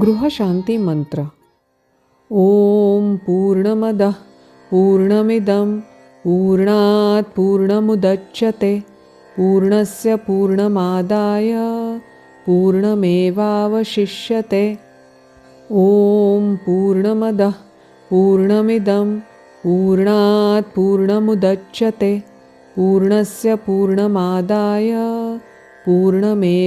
गृहशांती मंत्र ओम पूर्णमदः पूर्णमिदं पूर्णात् पूर्णमुदच्यते पूर्णस्य पूर्णमादाय पूर्णमेवावशिष्यते। ॐ पूर्णमदः पूर्णमिदं पूर्णात् पूर्णमुदच्यते पूर्णस्य पूर्णमादाय पूर्णमेवावशिष्यते।